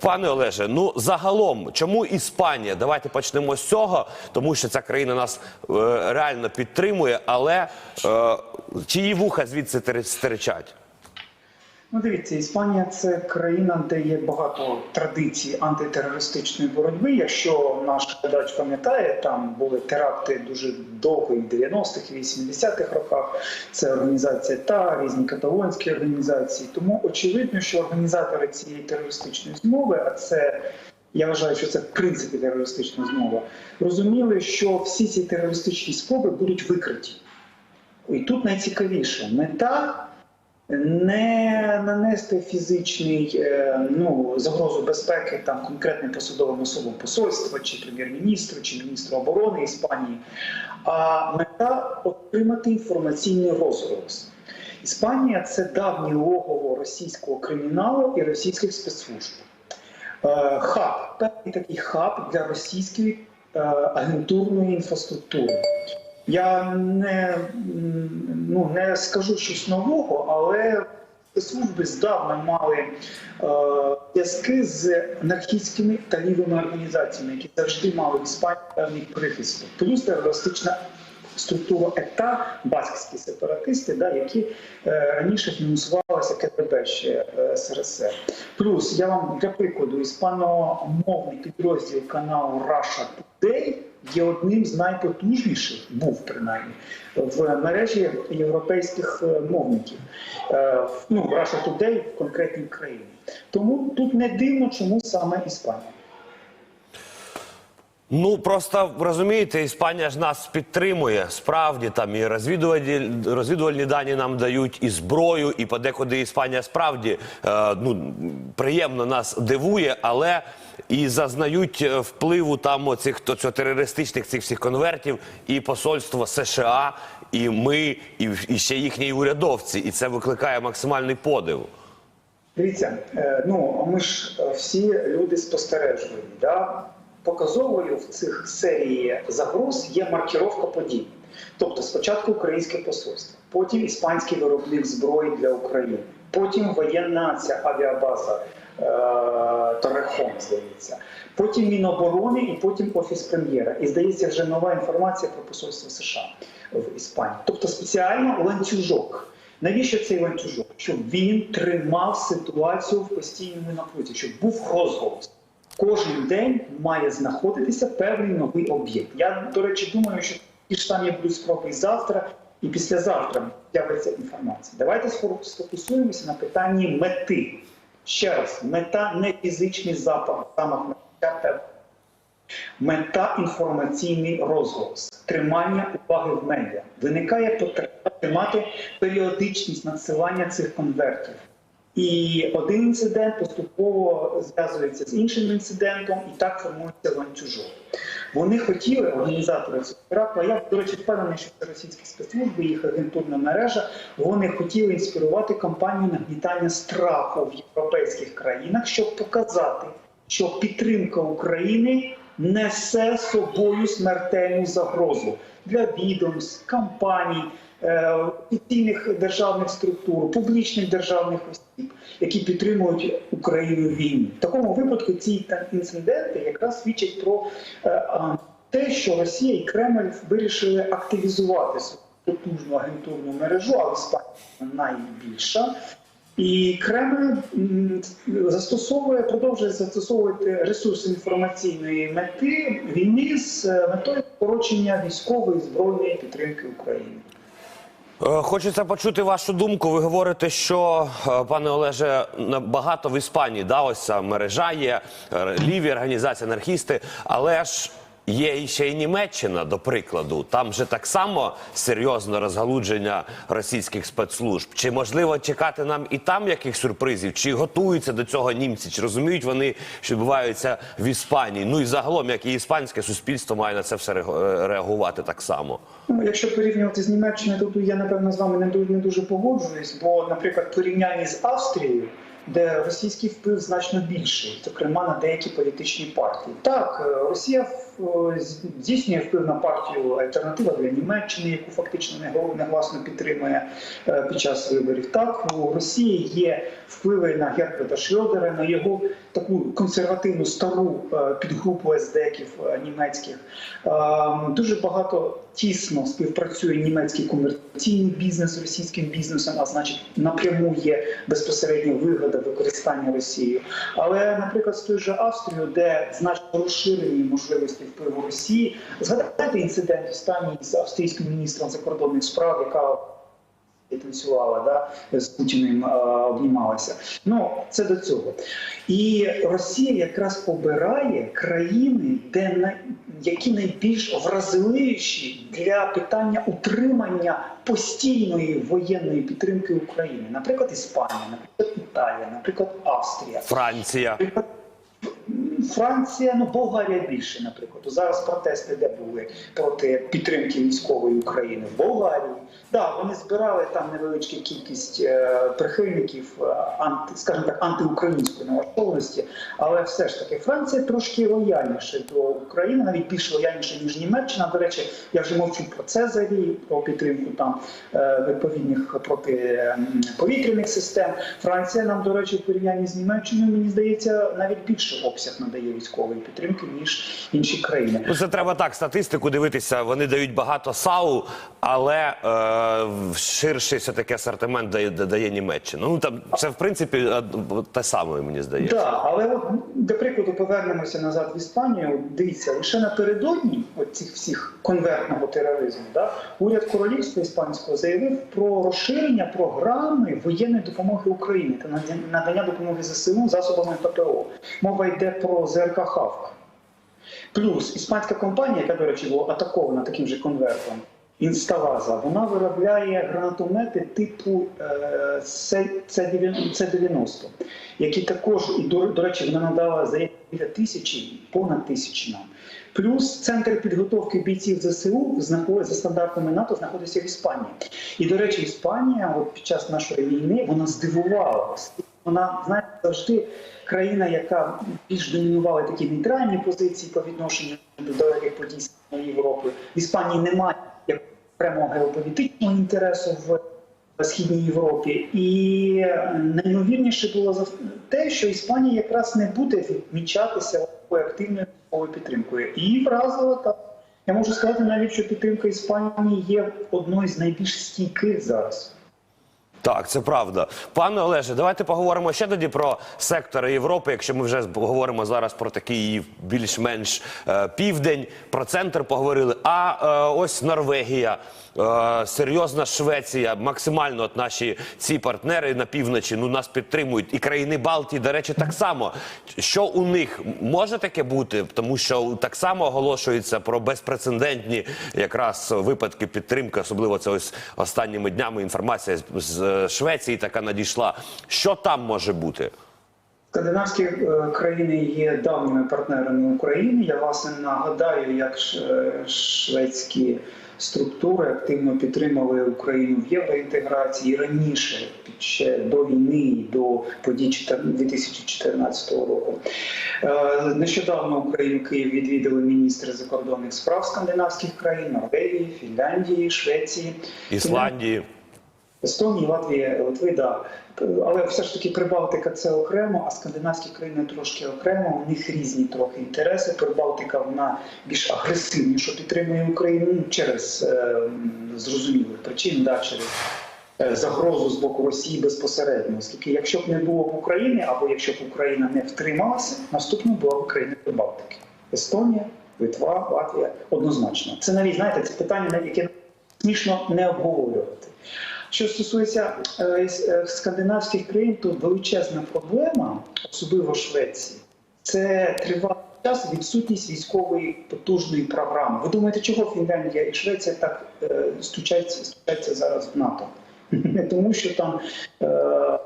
Пане Олеже, ну загалом, чому Іспанія? Давайте почнемо з цього, тому що ця країна нас е, реально підтримує, але е, чиї вуха звідси тер- стерчать? Ну, дивіться, Іспанія це країна, де є багато традицій антитерористичної боротьби. Якщо наш глядач пам'ятає, там були теракти дуже довго і в 90-х, і 80-х роках. Це організація та різні каталонські організації. Тому очевидно, що організатори цієї терористичної змови, а це я вважаю, що це в принципі терористична змова, розуміли, що всі ці терористичні спроби будуть викриті. І тут найцікавіше мета не нанести фізичний е, ну загрозу безпеки там конкретним посадовим особам посольства, чи прем'єр-міністру, чи міністру оборони Іспанії, а мета отримати інформаційний розголос. Іспанія це давнє логово російського криміналу і російських спецслужб. Е, Хаб, певний такий хаб для російської е, агентурної інфраструктури. Я не, ну, не скажу щось нового, але служби здавна мали е, зв'язки з анархістськими та лівими організаціями, які завжди мали в Іспанії певний прихисток. Плюс терористична структура ЕТА, баскські сепаратисти, да, які е, раніше фінансувалися КДБ ще е, СРСР. Плюс я вам для прикладу іспаномовний підрозділ каналу Russia Today є одним з найпотужніших, був принаймні, в мережі європейських е, мовників. Е, Ну, Russia Today в конкретній країні. Тому тут не дивно, чому саме Іспанія. Ну просто розумієте, Іспанія ж нас підтримує. Справді там і розвідувальні, розвідувальні дані нам дають, і зброю, і подекуди Іспанія справді е, ну приємно нас дивує, але і зазнають е, впливу там оцих то цього терористичних цих всіх конвертів, і посольство США, і ми, і, і ще їхні урядовці, і це викликає максимальний подив. Дивіться, е, ну ми ж всі люди спостережливі. Да? Показовою в цих серії загроз є маркіровка подій. Тобто спочатку українське посольство, потім іспанський виробник зброї для України, потім воєнна ця авіабаза е, Торехон, здається, потім Міноборони і потім Офіс прем'єра. І здається, вже нова інформація про посольство США в Іспанії. Тобто спеціально ланцюжок. Навіщо цей ланцюжок? Щоб він тримав ситуацію в постійному напруті, щоб був розголос. Кожен день має знаходитися певний новий об'єкт. Я, до речі, думаю, що ті ж самі будуть спроби і завтра, і післязавтра з'явиться інформація. Давайте сфокусуємося на питанні мети. Ще раз, мета не фізичний запах, замах на Мета інформаційний розголос, тримання уваги в медіа. Виникає потреба тримати періодичність надсилання цих конвертів. І один інцидент поступово зв'язується з іншим інцидентом, і так формується ланцюжок. Вони хотіли, організатори цього теракту, а я, до речі, впевнений, що це російські спецслужби, їх агентурна мережа, вони хотіли інспірувати кампанію нагнітання страху в європейських країнах, щоб показати, що підтримка України несе собою смертельну загрозу для відомств, компаній, е, офіційних державних структур, публічних державних осіб, які підтримують Україну в війні. В такому випадку ці інциденти якраз свідчать про е, те, що Росія і Кремль вирішили активізувати свою потужну агентурну мережу, а в Іспанії вона найбільша. І Кремль застосовує, продовжує застосовувати ресурси інформаційної мети війни з е, метою скорочення військової збройної підтримки України. Е, Хочеться почути вашу думку. Ви говорите, що е, пане Олеже, на- багато в Іспанії да, ось мережа є ліві організації, анархісти, але ж. Є ще й Німеччина, до прикладу. Там же так само серйозне розгалудження російських спецслужб. Чи можливо чекати нам і там яких сюрпризів? Чи готуються до цього німці? Чи розуміють вони, що відбувається в Іспанії? Ну і загалом, як і іспанське суспільство має на це все е, реагувати так само. Ну, якщо порівнювати з Німеччиною, то я напевно з вами не дуже, не дуже погоджуюсь, бо, наприклад, порівнянні з Австрією, де російський вплив значно більший, зокрема на деякі політичні партії. Так, е, Росія здійснює вплив на партію Альтернатива для Німеччини, яку фактично негла- негласно підтримує е, під час виборів. Так, у Росії є впливи на Герберта Шльодера, на його таку консервативну стару е, підгрупу ездеків е, німецьких. Е, Дуже багато тісно співпрацює німецький комерційний бізнес з російським бізнесом, а значить напряму є безпосередня вигода використання Росією. Але, наприклад, з тою же Австрією, де значно розширені можливості впливу Росії, згадайте інцидент останній з австрійським міністром закордонних справ, яка танцювала, да, з Путіним е, обнімалася. Ну, це до цього. І Росія якраз обирає країни, де на, які найбільш вразливіші для питання утримання постійної воєнної підтримки України. Наприклад, Іспанія, наприклад, Італія, наприклад, Австрія. Франція. Наприклад, Франція, ну Болгарія більше, наприклад. Зараз протести де були проти підтримки військової України в Болгарії. Да, вони збирали там невеличку кількість е, прихильників е, анти, скажімо так, антиукраїнської налаштованості, але все ж таки Франція трошки лояльніша до України, навіть більш лояльніша ніж Німеччина. До речі, я вже мовчу про Цезарі, про підтримку там е, відповідних протиповітряних систем. Франція нам, до речі, в порівнянні з Німеччиною, мені здається, навіть більше обсяг надає військової підтримки ніж інші країни. Ну, це треба так статистику дивитися. Вони дають багато САУ, але е, ширший все таки асортимент дає, дає Німеччина. Ну там це в принципі те саме, мені здається. Так, але от до прикладу повернемося назад в Іспанію. Дивіться, лише напередодні цих всіх конвертного тероризму, да, уряд королівства іспанського заявив про розширення програми воєнної допомоги Україні та надання допомоги ЗСУ засобами ППО. Мова йде про ЗРК «Хавк». Плюс іспанська компанія, яка, до речі, була атакована таким же конвертом, Інсталаза, вона виробляє гранатомети типу е, С-90, які також, і до, до речі, вона надала біля тисячі, понад тисячі нам. Плюс центр підготовки бійців ЗСУ знаходиться за стандартами НАТО, знаходиться в Іспанії. І, до речі, Іспанія от під час нашої війни вона здивувала. Вона знаєте, завжди країна, яка більш домінувала такі нейтральні позиції по відношенню до далеких подій Європи. В Іспанії немає прямого геополітичного інтересу в східній Європі, і наймовірніше було те, що Іспанія якраз не буде відмічатися активною військовою підтримкою. І вразило так. Я можу сказати навіть, що підтримка Іспанії є одною з найбільш стійких зараз. Так, це правда. Пане Олеже, давайте поговоримо ще тоді про сектори Європи, якщо ми вже говоримо зараз про такий більш-менш е, південь, про центр поговорили. А е, ось Норвегія, е, серйозна Швеція, максимально от наші ці партнери на півночі ну нас підтримують. І країни Балтії, до речі, так само. Що у них може таке бути? Тому що так само оголошується про безпрецедентні якраз випадки підтримки, особливо це ось останніми днями інформація з- Швеції така надійшла. Що там може бути? Скандинавські е, країни є давніми партнерами України. Я власне нагадаю, як е, шведські структури активно підтримали Україну в євроінтеграції раніше, ще до війни і до подій 14 2014 року. Е, Нещодавно Україну Київ відвідали міністри закордонних справ скандинавських країн Норвегії, Фінляндії, Швеції. Ісландії. Естонії, Латвії, Литви, да. Але все ж таки Прибалтика це окремо, а скандинавські країни трошки окремо. У них різні трохи інтереси. Прибалтика вона більш агресивніше підтримує Україну ну, через е, зрозумілих причин, да, через е, загрозу з боку Росії безпосередньо. Оскільки якщо б не було б України, або якщо б Україна не втрималася, наступною була б країна Прибалтики. Естонія, Литва, Латвія однозначно. Це навіть знаєте, це питання, яке смішно не обговорювати. Що стосується е, е, скандинавських країн, то величезна проблема, особливо Швеції, це тривалий час відсутність військової потужної програми. Ви думаєте, чого Фінляндія і Швеція так е, стучаться, стучаться зараз в НАТО? Не тому, що там е,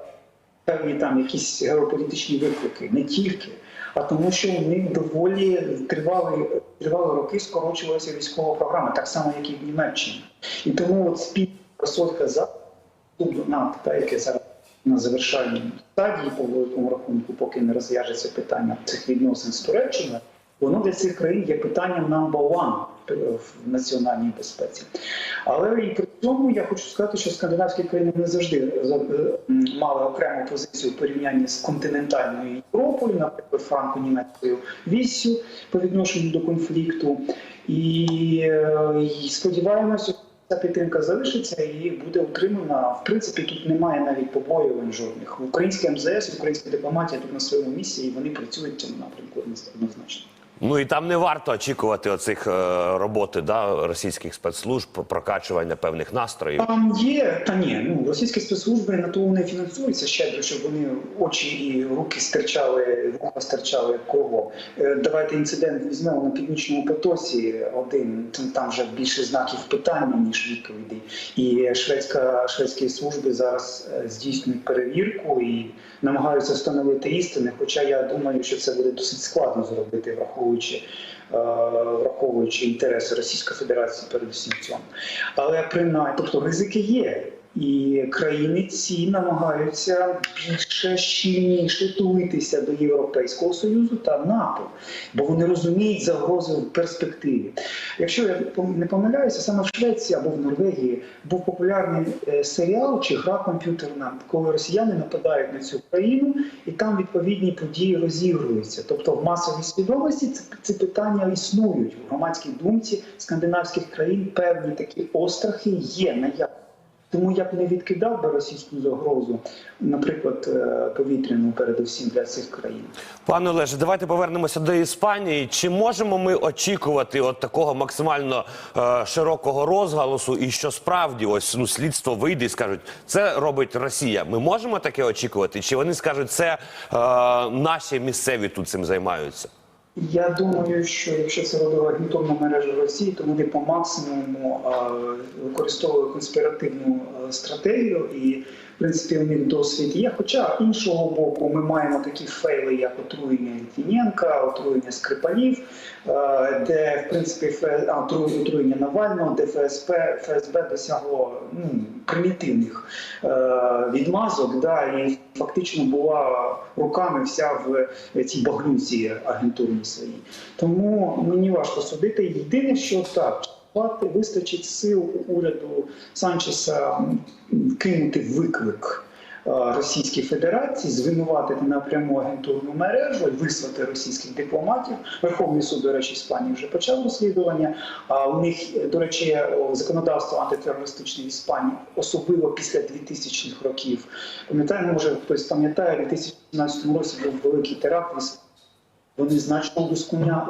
певні там якісь геополітичні виклики, не тільки, а тому, що у них доволі тривалі, тривали роки скорочувалася військова програма, так само, як і в Німеччині. І тому от спільна просотка за до НАТО, яке зараз на завершальній стадії по великому рахунку, поки не розв'яжеться питання цих відносин з Туреччиною, воно для цих країн є питанням number one. е, в національній безпеці. Але і при цьому я хочу сказати, що скандинавські країни не завжди за- е, м, мали окрему позицію в порівнянні з континентальною Європою, наприклад, франко-німецькою віссю по відношенню до конфлікту. І, е, і сподіваємося, ця підтримка залишиться і буде утримана. В принципі, тут немає навіть побоювань жодних. Українське МЗС, українська дипломатія тут на своєму місці, і вони працюють в цьому напрямку однозначно. Ну і там не варто очікувати оцих е, роботи да, російських спецслужб, прокачування певних настроїв. Там є, та ні, ну російські спецслужби на то вони фінансуються щедро, щоб вони очі і руки стирчали, вуха стирчали кого. Е, Давайте інцидент візьмемо на північному потоці. Один там- вже більше знаків питання ніж відповідей. І шведська шведські служби зараз е, здійснюють перевірку і намагаються встановити істини. Хоча я думаю, що це буде досить складно зробити, враховуючи. Е, Враховуючи інтереси Російської Федерації, передусім в цьому, але принаймні, тобто ризики є, і країни ці намагаються більше щільніше тулитися до Європейського союзу та НАТО, бо вони розуміють загрози в перспективі. Якщо я не помиляюся, саме в Швеції або в Норвегії був популярний е, серіал чи гра комп'ютерна, коли росіяни нападають на цю країну, і там відповідні події розігруються. Тобто в масовій свідомості ці питання існують в громадській думці скандинавських країн. Певні такі острахи є наявні. Тому я б не відкидав би російську загрозу, наприклад, е, повітряну, передусім для цих країн. Пане Олеже, давайте повернемося до Іспанії. Чи можемо ми очікувати от такого максимально е, широкого розголосу, і що справді ось ну слідство вийде і скажуть, це робить Росія? Ми можемо таке очікувати? Чи вони скажуть, це е, наші місцеві тут цим займаються? Я думаю, що якщо це родова агентурна мережа Росії, то вони по максимуму використовують конспіративну стратегію і. В принципі, у них досвід є. Хоча іншого боку, ми маємо такі фейли, як отруєння Літвіненка, отруєння Скрипалів, е, де в принципі отруєння Навального, де ФСП ФСБ досягло ну, примітивних е, відмазок, да, і фактично була руками вся в цій багнюці агентурній своїй. Тому мені важко судити. Єдине, що так. Хвати вистачить сил уряду Санчеса кинути виклик е, Російській Федерації, звинуватити напряму агентурну мережу і вислати російських дипломатів. Верховний суд, до речі, Іспанії вже почав розслідування. А у них, до речі, законодавство антитерористичне в Іспанії, особливо після 2000-х років. Пам'ятаємо, може хтось пам'ятає, у 2017 році був великий теракт. Вони значно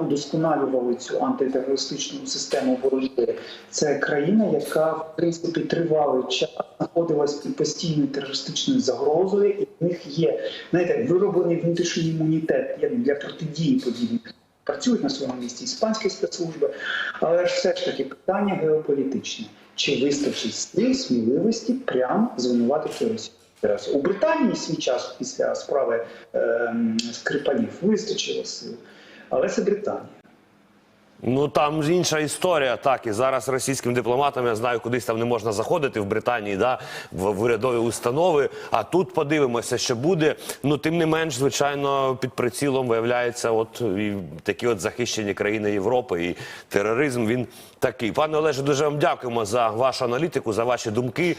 удосконалювали цю антитерористичну систему боротьби. Це країна, яка в принципі тривалий час знаходилась під постійною терористичною загрозою, і в них є знаєте, вироблений внутрішній імунітет для протидії подібних. Працюють на своєму місці іспанські спецслужби, але ж все ж таки питання геополітичне: чи вистачить сил, сміливості прямо звинуватити Росію? У Британії свій час після справи ем, Скрипалів вистачило сил, але це Британія. Ну там інша історія. Так і зараз російським дипломатам я знаю, кудись там не можна заходити в Британії, да в, в урядові установи. А тут подивимося, що буде. Ну тим не менш, звичайно, під прицілом виявляється, от і такі от захищені країни Європи, і тероризм він такий. Пане Олеже, дуже вам дякуємо за вашу аналітику, за ваші думки.